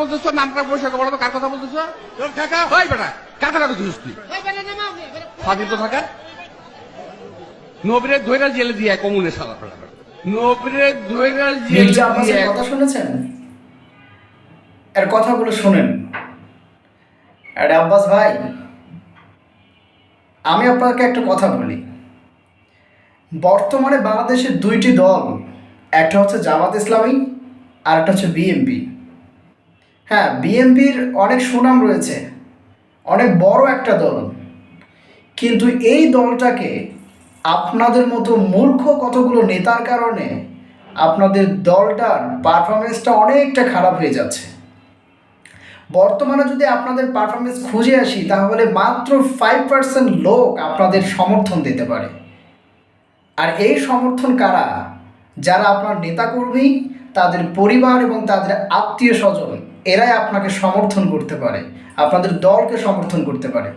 বলতেছো? নামটা পরিষ্কার বলো তো কার কথা বলতেছো? কাকা বেটা কার কথা বলছিস তুই? স্বাধীন তো থাকার নবীরে ধৈরা জেলে দিয়ে কমুনে সারা ফেলা নবীরে ধৈরা জেলে দিয়ে কথা শুনেছেন? এর কথাগুলো শুনেন। আরে আব্বাস ভাই আমি আপনাকে একটা কথা বলি। বর্তমানে বাংলাদেশের দুইটি দল একটা হচ্ছে জামাত ইসলামী আর একটা হচ্ছে বিএনপি। হ্যাঁ বিএনপির অনেক সুনাম রয়েছে, অনেক বড় একটা দল। কিন্তু এই দলটাকে আপনাদের মতো মূর্খ কতগুলো নেতার কারণে আপনাদের দলটার পারফরমেন্সটা অনেকটা খারাপ হয়ে যাচ্ছে। বর্তমানে যদি আপনাদের পারফরমেন্স খুঁজে আসি, তাহলে মাত্র ফাইভ পার্সেন্ট লোক আপনাদের সমর্থন দিতে পারে। আর এই সমর্থন কারা? যারা আপনার নেতাকর্মী, তাদের পরিবার এবং তাদের আত্মীয় স্বজন এরাই আপনাকে সমর্থন করতে পারে, আপনাদের দলকে সমর্থন করতে পারে।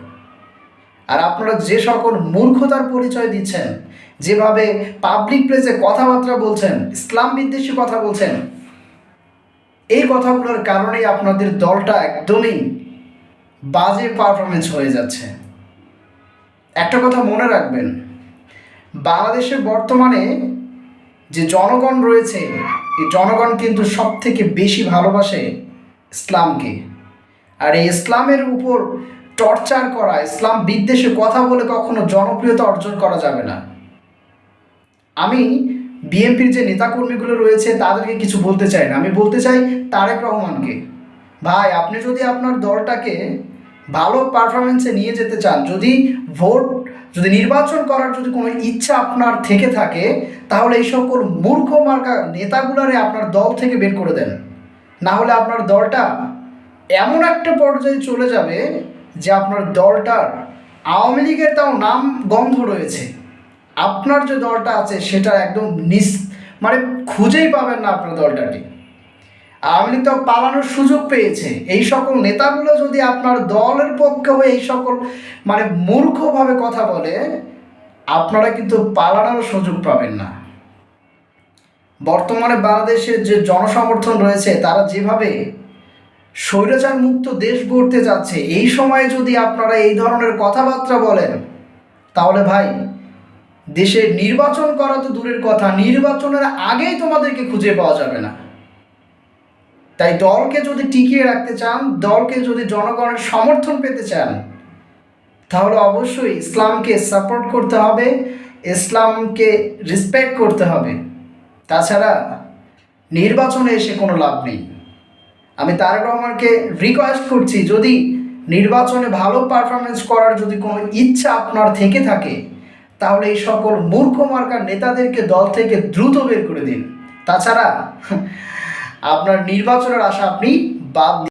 আর আপনারা যে সকল মূর্খতার পরিচয় দিচ্ছেন, যেভাবে পাবলিক প্লেসে কথাবার্তা বলছেন, ইসলাম বিদ্বেষী কথা বলছেন, এই কথাগুলোর কারণেই আপনাদের দলটা একদমই বাজে পারফরমেন্স হয়ে যাচ্ছে। একটা কথা মনে রাখবেন, বাংলাদেশে বর্তমানে যে জনগণ রয়েছে, এই জনগণ কিন্তু সব থেকে বেশি ভালোবাসে ইসলামকে। আর এই ইসলামের উপর টর্চার করা, ইসলাম বিদ্বেষে কথা বলে কখনো জনপ্রিয়তা অর্জন করা যাবে না। আমি বিএনপির যে নেতাকর্মীগুলো রয়েছে, তাদেরকে কিছু বলতে চাই না। আমি বলতে চাই তারেক রহমানকে। ভাই, আপনি যদি আপনার দলটাকে ভালো পারফরমেন্সে নিয়ে যেতে চান, যদি ভোট, যদি নির্বাচন করার যদি কোনো ইচ্ছা আপনার থেকে থাকে, তাহলে এই সকল মূর্খ মার্কা নেতাগুলারে আপনার দল থেকে বের করে দেন। না হলে আপনার দলটা এমন একটা পর্যায়ে চলে যাবে যে আপনার দলটার আওয়ামী লীগের তাও নাম গন্ধ রয়েছে। আপনার যে দলটা আছে সেটা একদম নিস মানে খুঁজেই পাবেন না আপনার দলটাকে। আওয়ামী লীগ তো পালানোর সুযোগ পেয়েছে। এই সকল নেতাগুলো যদি আপনার দলের পক্ষে হয়ে এই সকল মানে মূর্খভাবে কথা বলে, আপনারা কিন্তু পালানোর সুযোগ পাবেন না। বর্তমানে বাংলাদেশের যে জনসমর্থন রয়েছে, তারা যেভাবে স্বৈরাচার মুক্ত দেশ গড়তে যাচ্ছে, এই সময়ে যদি আপনারা এই ধরনের কথাবার্তা বলেন, তাহলে ভাই, দেশের নির্বাচন করা তো দূরের কথা, নির্বাচনের আগেই তোমাদেরকে খুঁজে পাওয়া যাবে না। তাই দলকে যদি টিকিয়ে রাখতে চান, দলকে যদি জনগণের সমর্থন পেতে চান, তাহলে অবশ্যই ইসলামকে সাপোর্ট করতে হবে, ইসলামকে রেসপেক্ট করতে হবে। তাছাড়া নির্বাচনে এসে কোনো লাভ নেই আমি তারেক রহমানকে রিকোয়েস্ট করছি, যদি নির্বাচনে ভালো পারফরমেন্স করার যদি কোনো ইচ্ছা আপনার থেকে থাকে, তাহলে এই সকল মূর্খ মার্কার নেতাদেরকে দল থেকে দ্রুত বের করে দিন তাছাড়া আপনার নির্বাচনের আশা আপনি বাদ।